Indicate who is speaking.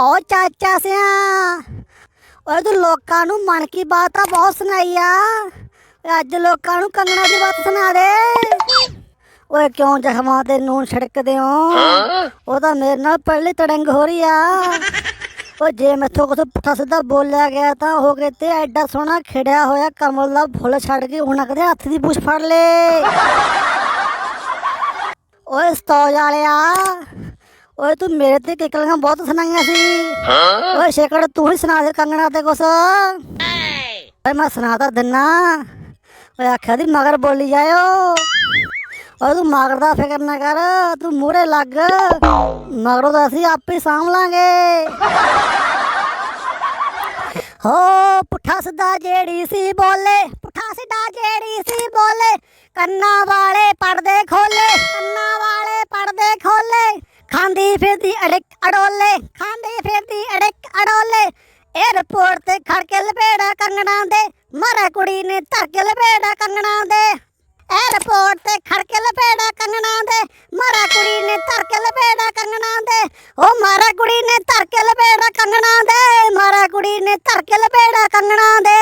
Speaker 1: ਓ ਚਾਚਾ ਸਿਆ। ਓਏ ਤੂੰ ਲੋਕਾਂ ਨੂੰ ਮਨ ਕੀ ਬਾਤ ਤਾਂ ਬਹੁਤ ਸੁਣਾਈ ਆ। ਅੱਜ ਲੋਕਾਂ ਨੂੰ ਕੰਗਣਾ ਦੀ ਬਾਤ ਸੁਣਾ ਦੇ। ਓਏ ਕਿਉਂ ਜ਼ਖਮਾਂ ਤੇ ਨੂਨ ਛਿੜਕਦੇ ਹੋ? ਉਹ ਤਾਂ ਮੇਰੇ ਨਾਲ ਪਹਿਲੇ ਤੜੰਗ ਹੋ ਰਹੀ ਆ। ਓ ਜੇ ਮੈਥੋਂ ਕੁਛ ਪੁੱਠਾ ਸਿੱਧਾ ਬੋਲਿਆ ਗਿਆ ਤਾਂ ਹੋ ਗਏ ਤੇ ਐਡਾ ਸੋਹਣਾ ਖਿੜਿਆ ਹੋਇਆ ਕਮਲ ਦਾ ਫੁੱਲ ਛੱਡ ਕੇ ਉਹਨਾਂ ਕਦੇ ਹੱਥ ਦੀ ਬੁਸ਼ ਫੜ ਲੇ। ਓਏ ਸਤੌਜ ਵਾਲਿਆ ਓਏ ਤੂੰ ਮੇਰੇ ਤੇ ਕਿਕਲੀਆਂ ਬਹੁਤ ਸੁਣਾਈਆਂ ਸੀ ਓਏ ਸ਼ੇਕੜ ਤੂੰ ਹੀ ਸੁਣਾ ਦੇ ਕੰਗਣਾ ਤੇ ਕੁਛ ਓਏ ਮੈਂ ਸੁਣਾ ਤਾਂ ਦਿੰਨਾ ਓਏ ਆਖਿਆ ਦੀ ਮਗਰ ਬੋਲੀ ਜਾਇਓ ਓਏ ਤੂੰ ਮਗਰ ਦਾ ਫਿਕਰ ਨਾ ਕਰ ਤੂੰ ਮੂਹਰੇ ਲੱਗ ਮਗਰੋਂ ਤਾਂ ਅਸੀਂ ਆਪੇ ਸਾਂਭ ਲਾਂਗੇ ਹੋ ਪੁੱਠਾ ਸਿੱਧਾ ਜਿਹੜੀ ਸੀ ਬੋਲੇ ਪੁੱਠਾ ਸਿੱਧਾ ਜਿਹੜੀ ਸੀ ਬੋਲੇ ਕੰਨਾਂ ਵਾਲੇ ਪਰਦੇ ਖਾਂਦੀ ਫਿਰਦੀ ਅੜਕ ਅੜੋਲੇ, ਖਾਂਦੀ ਫਿਰਦੀ ਅੜਕ ਅੜੋਲੇ। 에어ਪੋਰਟ ਤੇ ਖੜ ਕੇ ਲਪੇੜਾ ਕੰਗਣਾ ਦੇ ਮਾਰਾ ਕੁੜੀ ਨੇ ਧਰ ਕੇ ਲਪੇੜਾ ਕੰਗਣਾ ਦੇ। 에어ਪੋਰਟ ਤੇ ਖੜ ਕੇ ਲਪੇੜਾ ਕੰਗਣਾ ਦੇ ਮਾਰਾ ਕੁੜੀ ਨੇ ਧਰ ਕੇ ਲਪੇੜਾ ਕੰਗਣਾ ਦੇ। ਉਹ ਮਾਰਾ ਕੁੜੀ ਨੇ ਧਰ ਕੇ ਲਪੇੜਾ ਕੰਗਣਾ ਦੇ ਮਾਰਾ ਕੁੜੀ ਨੇ ਧਰ ਕੇ ਲਪੇੜਾ ਕੰਗਣਾ ਦੇ।